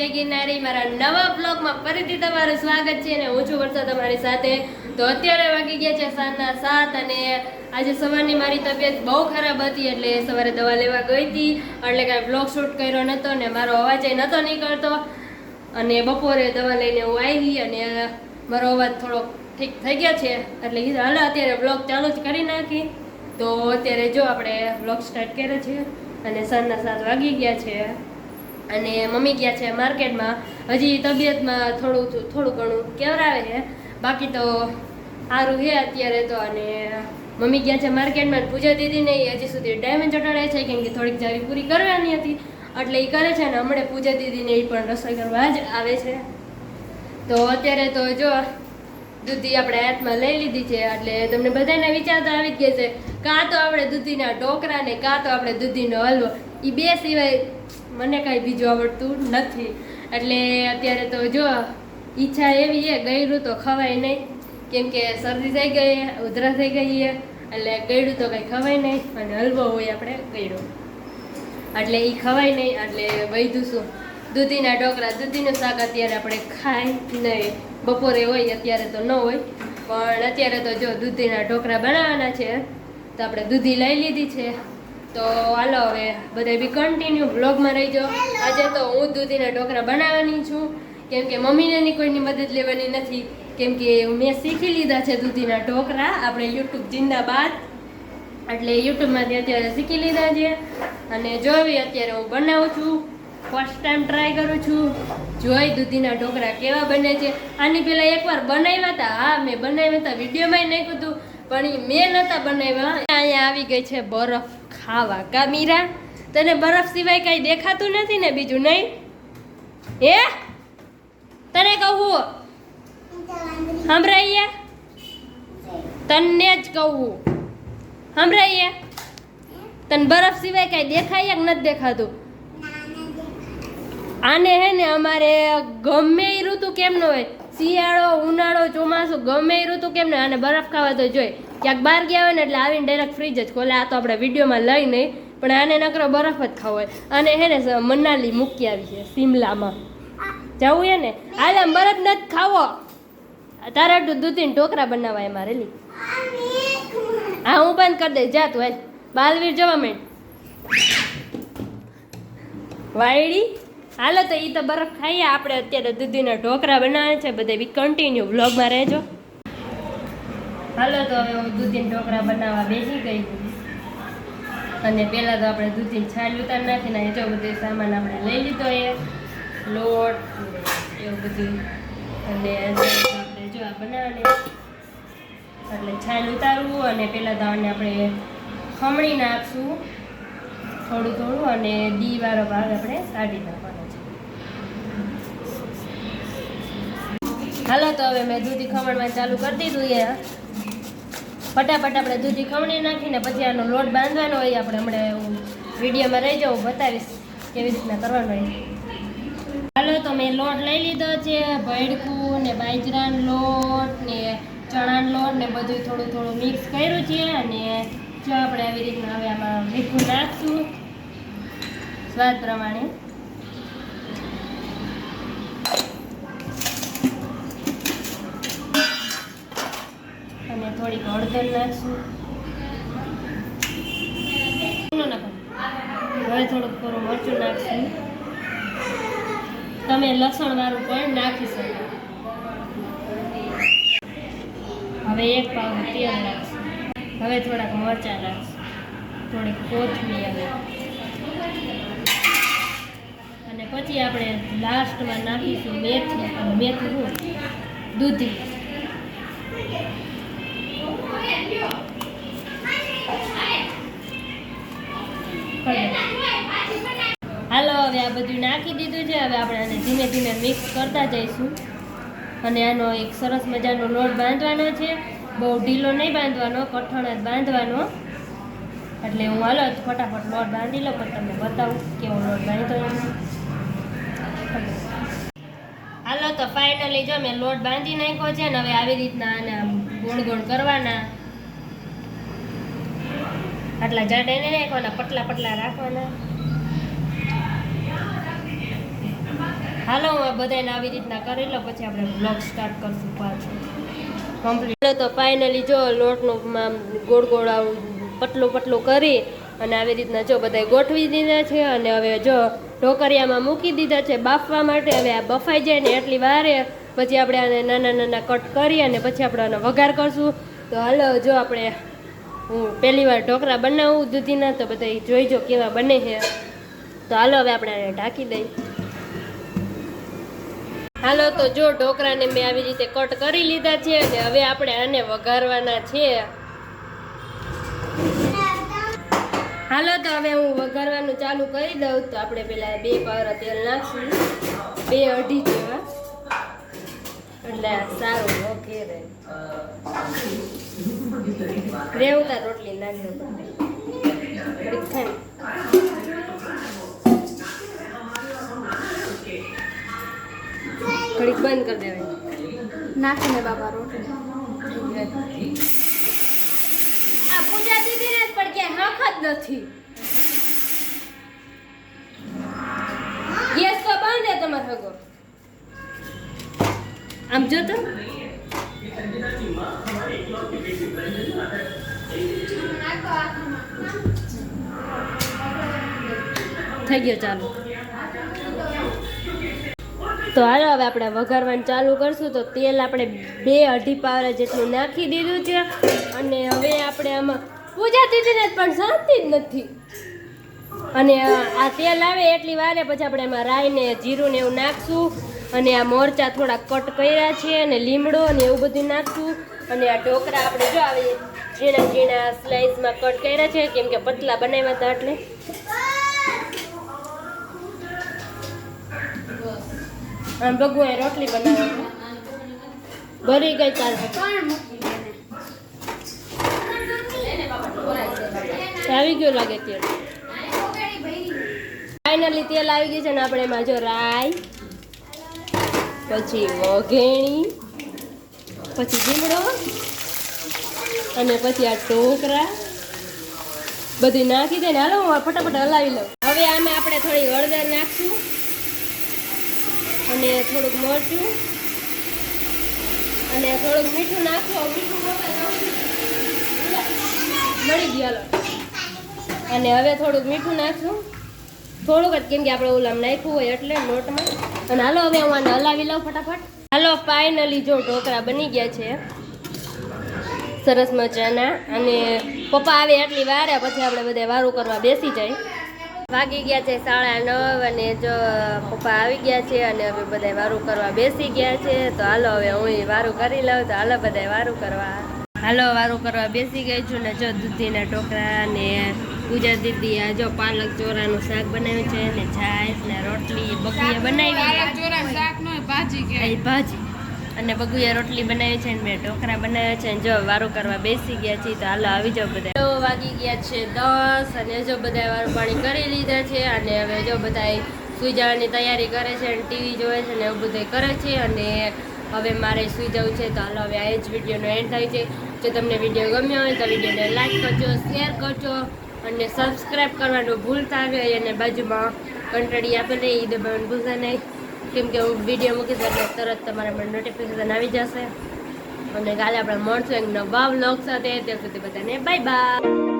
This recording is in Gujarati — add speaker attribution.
Speaker 1: જય ગિરનારી. મારા નવા બ્લોગમાં ફરીથી તમારું સ્વાગત છે અને હું છું વર્ષા તમારી સાથે. તો અત્યારે વાગી ગયા છે સાંજના સાત અને આજે સવારની મારી તબિયત બહુ ખરાબ હતી એટલે સવારે દવા લેવા ગઈ હતી. એટલે કાંઈ બ્લોગ શૂટ કર્યો નહોતો ને મારો અવાજ એ નહોતો નીકળતો. અને બપોરે દવા લઈને હું આવી અને મારો અવાજ થોડોક ઠીક થઈ ગયો છે. એટલે કીધું, હાલો, અત્યારે બ્લોગ ચાલુ જ કરી નાખી. તો અત્યારે જો આપણે બ્લોગ સ્ટાર્ટ કર્યો છે અને સાંજના સાત વાગી ગયા છે. અને મમ્મી ગયા છે માર્કેટમાં. હજી તબિયતમાં થોડું થોડું ઘણું કેવરાવે છે. બાકી તો સારું છે અત્યારે તો અને મમ્મી ગયા છે માર્કેટમાં. પૂજા દીદીને એ હજી સુધી ટાઈમે ચટાડે છે કેમ કે થોડીક જારી પૂરી કરવાની હતી. એટલે એ કરે છે ને હમણાં પૂજા દીદીને એ પણ રસોઈ કરવા જ આવે છે. તો અત્યારે તો જો દૂધી આપણે હાથમાં લઈ લીધી છે એટલે તમને બધાને વિચાર તો આવી જ ગયા છે કાં તો આપણે દૂધીના ઢોકરા ને કાં તો આપણે દૂધીનો હલવો. એ બે સિવાય મને કાંઈ બીજું આવડતું નથી. એટલે અત્યારે તો જો, ઈચ્છા એવી છે, ગયડું તો ખવાય નહીં. કેમ કે શરદી થઈ ગઈ, ઉધરા થઈ ગઈ એટલે ગયડું તો કંઈ ખવાય નહીં, અને હલવો હોય આપણે ગયડું. એટલે એ ખવાય નહીં, એટલે વૈધું શું? દૂધીના ઢોકળા, દૂધીનું શાક અત્યારે આપણે ખાય નહીં. બપોરે હોય, અત્યારે તો ન હોય. પણ અત્યારે તો જો દૂધીના ઢોકળા બનાવવાના છે, તો આપણે દૂધી લઈ લીધી છે. તો હાલો, હવે બધા બી કન્ટિન્યુ બ્લોગમાં રહીજો. આજે તો હું દૂધીના ઢોકળા બનાવવાની છું. કેમ કે મમ્મીને કોઈની મદદ લેવાની નથી. કેમ કે મેં શીખી લીધા છે દૂધીના ઢોકળા. આપણે યુટ્યુબ જિંદાબાદ. એટલે યુટ્યુબમાંથી અત્યારે શીખી લીધા છે. અને જોવી અત્યારે હું બનાવું છું ફર્સ્ટ ટાઈમ ટ્રાય કરું છું. જોઈ દૂધીના ઢોકળા કેવા બને છે. આની પહેલાં એકવાર બનાવ્યા હતા. હા, મેં બનાવ્યા હતા. વિડીયોમાં નાખ્યું હતું. પણ મેં નહોતા બનાવ્યા. અહીંયા આવી ગઈ છે બરફ. ખાવા. કા મીરા, તને બરફ સિવાય કાંઈ દેખાતું નથી ને બીજું નહીં? હે? તને કહું સંભળાઈએ? તને જ કહું સંભળાઈએ? તને બરફ સિવાય કાંઈ દેખાય કે નથી દેખાતું? આને હે ને અમારે ગમે એ ઋતુ કેમ ન હોય? શિયાળો, ઉનાળો ચોમાસું ગમે એ ઋતુ કેમ ને આને બરફ ખાવા તો જોઈ ક્યાંક બહાર ગયા હોય ને એટલે આવીને ડાયરેક્ટ ફ્રીજ જ ખોલે. આ તો આપણે વિડીયોમાં લઈ નહીં, પણ આને નકરો બરફ જ ખાવો હોય. અને હે ને મનાલી મૂકી આવી છે સિમલામાં જવું હે ને? હાલ આમ બરફ નથી ખાવો. તારા દૂધીને ઢોકરા બનાવવા એમાં રેલી? હા, હું બંધ કરી દઈશ. જા તું, હાલ. બાલવીર, જવા મેં વાયડી? હાલો, તો એ તો બરફ ખાઈએ. આપણે અત્યારે દૂધીના ઢોકરા બનાવે છે. બધે બી કન્ટિન્યુ વ્લોગમાં રહેજો. હાલો, તો હવે હું દૂધીના ઢોકરા બનાવવા બેસી ગઈ અને પહેલાં તો આપણે દૂધીની છાલ ઉતાર નાખીને એ જો બધું સામાન આપણે લઈ લીધો એ લોટ, એવું બધું. અને આપણે જો આ બનાવવાની. એટલે છાલ ઉતારવું અને પહેલાં તો આને આપણે ખમણી નાખશું. થોડું થોડું અને દીવાળો ભાગ આપણે કાઢી નાખવાનો છે હાલો તો હવે મેં દૂધી ખમણમાં ચાલુ કરી દીધું એ ફટાફટ આપણે દૂધી ખમણી નાખીને પછી આનો લોટ બાંધવાનો હોય, આપણે હમણાં વિડીયોમાં રહી જાઉં બતાવીશ કેવી રીતના કરવાનો હોય. હાલો તો મેં લોટ લઈ લીધો છે, ભેડકું ને બાજરાનો લોટ ને ચણાનો લોટ ને બધું થોડું થોડું મિક્સ કર્યું છે અને જો આપણે આવી રીતના હવે આમાં મીઠું નાખશું. સ્વાદ પ્રમાણે અને થોડીક હળદર નાખશું. હવે થોડુંક થોડું મરચું નાખશું. તમે લસણ વાળું પણ નાખી શકો. હવે એક પાવ તેલ નાખશું. હવે થોડાક મરચાં નાખશું. થોડીક કોથમીર. અને પછી આપણે લાસ્ટમાં નાખીશું મેથી. મેથી દૂધી. હાલો, હવે આ બધું નાખી દીધું છે. હવે આપણે આને ધીમે ધીમે મિક્સ કરતા જઈશું. અને આનો એક સરસ મજાનો લોટ બાંધવાનો છે. બહુ ઢીલો નહીં બાંધવાનો, કઠણ જ બાંધવાનો. એટલે હું હાલો ફટાફટ લોટ બાંધી લો પણ તમને બતાવું કેવો લોટ બાંધતો હાલો, તો ફાઇનલી જો મેં લોટ બાંધી નાખ્યો છે ને, હવે આવી રીતના આને ગોળ ગોળ કરવાના. આટલા જાડે નહીં રાખવાના પતલા પતલા રાખવાના. હાલો હું બધાને આવી રીતના કરી લો, પછી આપણે બ્લોગ સ્ટાર્ટ કરશું પાછું. કમ્પ્લીટ તો ફાઇનલી જો લોટનું ગોળ ગોળ આવું પતલું પતલું કરી અને આવી રીતના જો બધા ગોઠવી દીધા છે અને હવે જો ઢોકરિયામાં મૂકી દીધા છે બાફવા માટે, હવે આ બફાઈ જાય ને એટલી વારે. પછી આપણે આને નાના નાના કટ કરી અને પછી આપણે આનો વઘાર કરશું. તો હાલો, જો આપણે હું પહેલી વાર ઢોકળા બનાવું દૂધીના, તો બધા જોઈજો કેવા બને છે. તો હાલો હવે આપણે ઢાંકી દઈએ. હાલો, તો જો ઢોકળાને મેં આવી રીતે કટ કરી લીધા છે અને હવે આપણે આને વઘારવાના છે. હાલો, તો હવે હું વઘારવાનું ચાલુ કરી દઉં. તો આપણે પેલા બે પાવરા તેલ નાખશું. બે અઢી જેવા. એટલે સારું ઓકે રે રેવતા રોટલી નાખી દો ઘડીક થાય ને. ઘડીક બંધ કરી દેવાય
Speaker 2: નાખીને બાબા રોટલી
Speaker 1: આ પૂજા દીદી ને પણ ક્યાંય હક જ નથી ગેસ તો બંધ છે તમાર હગો આમ જો તો. થઈ ગયો ચાલુ. તો હાલો, હવે આપણે વઘારવાનું ચાલુ કરશું. તો તેલ આપણે બે અઢી પાવરા જેટલું નાખી દીધું છે. અને હવે આપણે આમાં પૂજા દીધીને પણ શાંતિ જ નથી. અને આ તેલ આવે એટલી વારે પછી આપણે એમાં રાઈને જીરું ને એવું નાખશું. અને આ મોરચા થોડા કટ કર્યા છે અને લીમડો અને એવું બધું નાખશું. અને આ ઢોકળા આપણે જો આવી ઝીણા ઝીણા સ્લાઇસમાં કટ કર્યા છે, કેમ કે પતલા બનાવ્યા હતા એટલે. આમ બગુ રોટલી બનાવી. ભરી ગઈ
Speaker 2: દે
Speaker 1: આવી ગયું લાગે તેલ. ફાઈનલી તેલ આવી ગયું છે ને આપણે એમાં જો રાઈ પછી વઘેણી, પછી જીમડો અને પછી આ ટોકરા બધી નાખી દે ને હાલો, હું ફટાફટ હલાવી લઉં. હવે આમાં આપણે થોડી હળદર નાખશું અને થોડુંક મરચું અને થોડુંક મીઠું નાખો. મીઠું મળી ગયું, હાલો. અને હવે થોડુંક મીઠું નાખશું. થોડુંક જ કેમ કે આપણે ઓલામ નાખ્યું હોય એટલે લોટમાં. અને હાલો હવે હું આને હલાવી લઉં ફટાફટ. હાલો ફાઇનલી જો ઢોકળા બની ગયા છે. સરસ મજાના. અને પપ્પા આવે એટલી વારે, પછી આપણે બધા વારું કરવા બેસી જાય. વાગી ગયા છે સાડા નવ અને જો પપ્પા આવી ગયા છે અને હવે બધા વારું કરવા બેસી ગયા છે. તો હાલો હવે હું વારું કરી લઉં. તો હાલો બધા વારું કરવા. હાલો, વારું કરવા બેસી ગઈ છું ને જો દૂધીના ઢોકળા ને પૂજા દીદી આ જો પાલક ચોરાનું શાક બનાવ્યું છે ને છાશ ને રોટલી બગુએ બનાવી ભાજી અને બગુએ રોટલી બનાવી છે ને મેં ઢોકરા બનાવ્યા છે ને જો વારું કરવા બેસી ગયા છીએ તો હાલો આવી જાઓ બધા. વાગી ગયા છે દસ અને જો બધા વારું પાણી કરી લીધા છે અને હવે જો બધા સુઈ જવાની તૈયારી કરે છે અને ટીવી જોવે છે ને એવું બધું કરે છે અને હવે મારે સુઈ જવું છે તો હાલો હવે આ જ વિડીયોનો એન્ડ થાય છે. જો તમને વીડિયો ગમ્યો હોય તો વિડીયોને લાઈક કરજો શેર કરજો. અને સબસ્ક્રાઈબ કરવાનું ભૂલતા નહીં અને બાજુમાં કંટાળી આપે ને એ દબાવવાનું ભૂલતા નહીં. કેમ કે હું વીડિયો મૂકીશ એટલે તરત તમારા મને નોટિફિકેશન આવી જશે. અને કાલે આપણે મળશું એક નવા બ્લોગ સાથે. ત્યાં સુધી બધાને બાય બાય